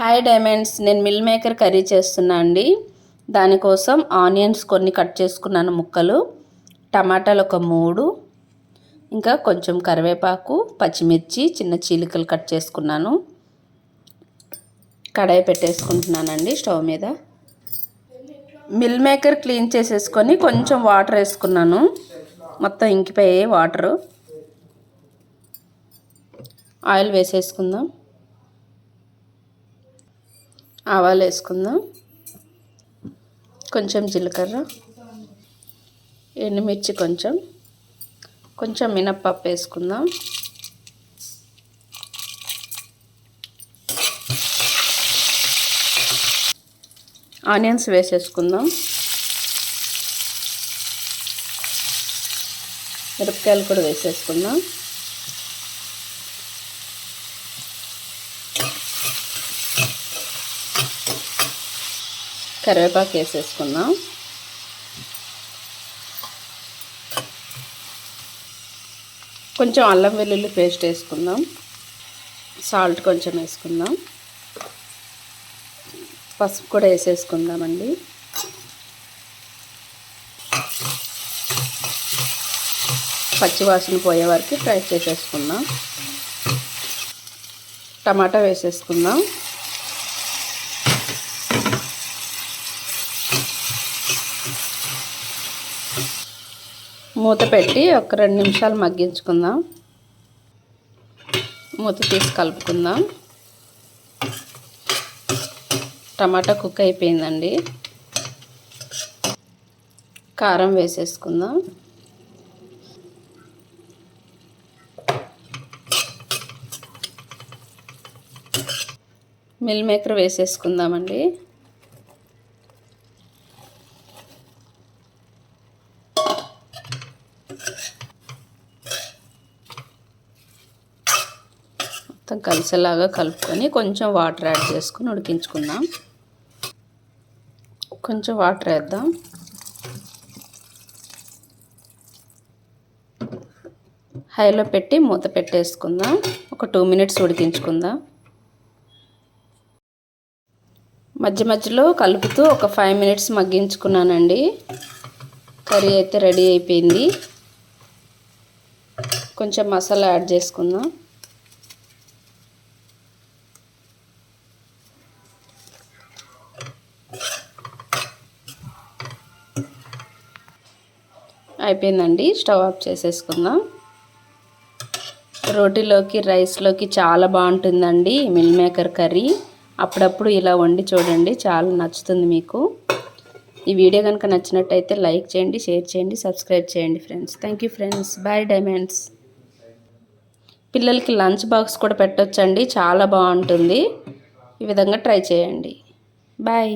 Hi diamonds నేను meal maker curry చేస్తున్నా అండి. దానికోసం ఆనియన్స్ కొన్ని కట్ చేసుకున్నాను ముక్కలు. టమాటాలు ఒక మూడు. ఇంకా కొంచెం కరివేపాకు పచ్చిమిర్చి చిన్న చీలికలు కట్ చేసుకున్నాను. కడాయి పెట్టేసుకుంటున్నానండి స్టవ్ మీద. మిల్ మేకర్ క్లీన్ చేసేసుకొని కొంచెం వాటర్ వేసుకున్నాను. మొత్తం ఇంకిపోయాయి వాటరు. ఆయిల్ వేసేసుకుందాం. ఆవాలు వేసుకుందాం కొంచెం జీలకర్ర ఎండుమిర్చి కొంచెం కొంచెం మినప్పప్పు వేసుకుందాం. ఆనియన్స్ వేసేసుకుందాం. మిరపకాయలు కూడా వేసేసుకుందాం. కరివేపాకు వేసేసుకుందాం. కొంచెం అల్లం వెల్లుల్లి పేస్ట్ వేసుకుందాం. సాల్ట్ కొంచెం వేసుకుందాం. పసుపు కూడా వేసేసుకుందామండి. పచ్చివాసన పోయే వరకు ఫ్రై చేసేసుకుందాం. టమాటా వేసేసుకుందాం. మూత పెట్టి ఒక రెండు నిమిషాలు మగ్గించుకుందాం. మూత తీసి కలుపుకుందాం. టమాటా కుక్ అయిపోయిందండి. కారం వేసేసుకుందాం. మిల్ మేకర్ వేసేసుకుందామండి. మొత్తం కలిసేలాగా కలుపుకొని కొంచెం వాటర్ యాడ్ చేసుకుని ఉడికించుకుందాం. కొంచెం వాటర్ వేద్దాం. హైలో పెట్టి మూత పెట్టేసుకుందాం. ఒక టూ మినిట్స్ ఉడికించుకుందాం. మధ్య మధ్యలో కలుపుతూ ఒక ఫైవ్ మినిట్స్ మగ్గించుకున్నానండి. కర్రీ అయితే రెడీ అయిపోయింది. కొంచెం మసాలా యాడ్ చేసుకుందాం. అయిపోయిందండి. స్టవ్ ఆఫ్ చేసేసుకుందాం. రోటీలోకి రైస్లోకి చాలా బాగుంటుందండి మిల్ మేకర్ కర్రీ. అప్పుడప్పుడు ఇలా వండి చూడండి చాలా నచ్చుతుంది మీకు. ఈ వీడియో కనుక నచ్చినట్టయితే లైక్ చేయండి షేర్ చేయండి సబ్స్క్రైబ్ చేయండి friends. Thank you friends. Bye diamonds. పిల్లలకి లంచ్ బాక్స్ కూడా పెట్టొచ్చండి చాలా బాగుంటుంది. ఈ విధంగా ట్రై చేయండి. బాయ్.